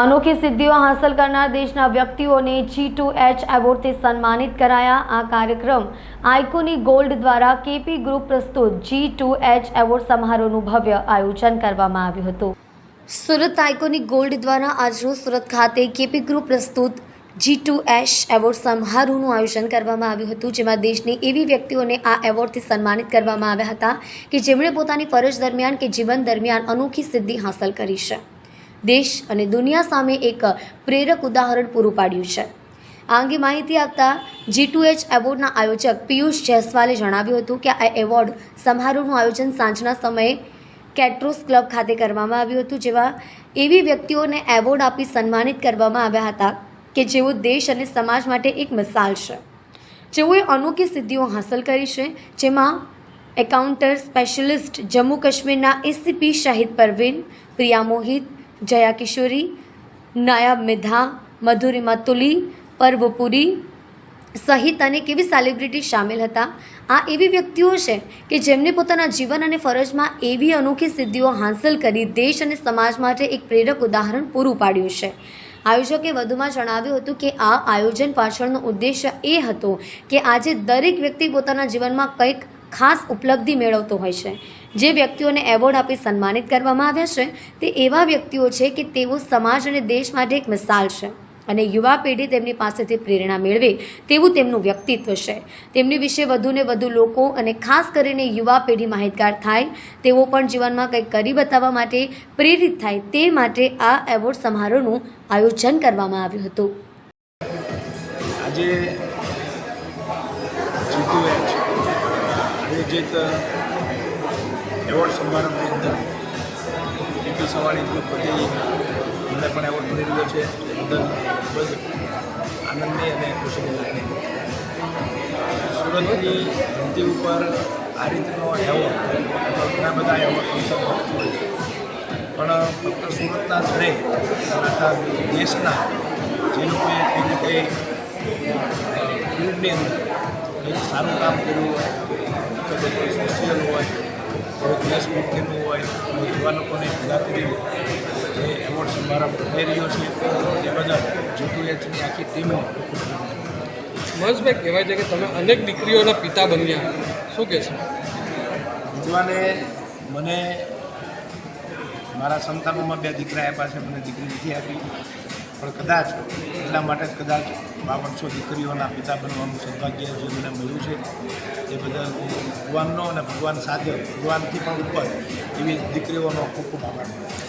અનોખી સિદ્ધિઓ હાંસલ કરનાર દેશના વ્યક્તિઓને જી ટુ એચ એવોર્ડથી સન્માનિત કરાયા. આ કાર્યક્રમ આઇકોની ગોલ્ડ દ્વારા કેપી ગ્રુપ પ્રસ્તુત જી ટુ એચ એવોર્ડ સમારોહનું ભવ્ય આયોજન કરવામાં આવ્યું હતું. સુરત આઇકોનિક ગોલ્ડ દ્વારા આજરોજ સુરત ખાતે કેપી ગ્રુપ પ્રસ્તુત જી ટુ એશ એવોર્ડ સમારોહનું આયોજન કરવામાં આવ્યું હતું, જેમાં દેશની એવી વ્યક્તિઓને આ એવોર્ડથી સન્માનિત કરવામાં આવ્યા હતા કે જેમણે પોતાની ફરજ દરમિયાન કે જીવન દરમિયાન અનોખી સિદ્ધિ હાંસલ કરી છે. દેશ અને દુનિયા સામે એક પ્રેરક ઉદાહરણ પૂરું પાડ્યું છે. આ અંગે માહિતી આપતા જી ટુ એચ એવોર્ડના આયોજક પિયુષ જયસ્વાલે જણાવ્યું હતું કે આ એવોર્ડ સમારોહનું આયોજન સાંજના સમયે કેટ્રોસ ક્લબ ખાતે કરવામાં આવ્યું હતું જેવા એવી વ્યક્તિઓને એવોર્ડ આપી સન્માનિત કરવામાં આવ્યા હતા કે જેઓ દેશ અને સમાજ માટે એક મિસાલ છે. જેઓએ અનોખી સિદ્ધિઓ હાંસલ કરી છે, જેમાં એકાઉન્ટર સ્પેશિયલિસ્ટ જમ્મુ કાશ્મીરના એસીપી શાહિદ પરવીન, પ્રિયા મોહિત જયા કિશોરી, નાયબ મિધા, મધુરિમા તુલી, પર્વપુરી સહિત અનેક એવી સેલિબ્રિટી સામેલ હતા. આ એવી વ્યક્તિઓ છે કે જેમને પોતાના જીવન અને ફરજમાં એવી અનોખી સિદ્ધિઓ હાંસલ કરી દેશ અને સમાજ માટે એક પ્રેરક ઉદાહરણ પૂરું પાડ્યું છે. આયોજકે વધુમાં જણાવ્યું હતું કે આ આયોજન પાછળનો ઉદ્દેશ્ય એ હતો કે આજે દરેક વ્યક્તિ પોતાના જીવનમાં કંઈક ખાસ ઉપલબ્ધિ મેળવતો હોય છે. જે વ્યક્તિઓને એવોર્ડ આપી સન્માનિત કરવામાં આવ્યા છે, તે એવા વ્યક્તિઓ છે કે તેઓ સમાજ અને દેશ માટે એક મિસાલ છે. અને યુવા પેઢી તેમની પાસેથી પ્રેરણા મેળવે તેવું તેમનું વ્યક્તિત્વ છે. તેમની વિશે વધુને વધુ લોકો અને ખાસ કરીને યુવા પેઢી માહિતગાર થાય, તેઓ પણ જીવનમાં કંઈક કરી બતાવવા માટે પ્રેરિત થાય તે માટે આ એવોર્ડ સમારોહનું આયોજન કરવામાં આવ્યું હતું. આજે એવોર્ડ સમારંભની અંદર પીપી સવાણી ગ્રુપ અમને પણ એવોર્ડ મળી રહ્યો છે. બદલ ખૂબ જ આનંદની અને ખુશીની લાગણી સુરતની ધરતી ઉપર આ રીતનો એવોર્ડ ઘણા બધા એવોર્ડ ફંક્શન થતું હોય પણ ફક્ત સુરતના જ નહીં, આખા દેશના જે લોકોએ તે રીતે ફિલ્ડની અંદર સારું કામ કર્યું હોય તો સોશિયલ હોય કોઈ દેશભક્તિનું હોય કોઈ એવા લોકોને ભેગા કરીને જે એવોર્ડ સમારંભ થઈ રહ્યો છે તે બદલ છે આખી ટીમને મહેશભાઈ કહેવાય છે કે તમે અનેક દીકરીઓના પિતા બન્યા. શું કહેશો ભગવાને મને મારા સંતાનોમાં બે દીકરા આપ્યા છે, મને દીકરી નથી આપી. પણ કદાચ એટલા માટે કદાચ બાવનસો દીકરીઓના પિતા બનવાનું સૌભાગ્ય જે મને મળ્યું છે એ હું ભગવાનનો અને ભગવાન સાથે, ભગવાનથી પણ ઉપર એવી દીકરીઓનો ખૂબ ખૂબ આભાર.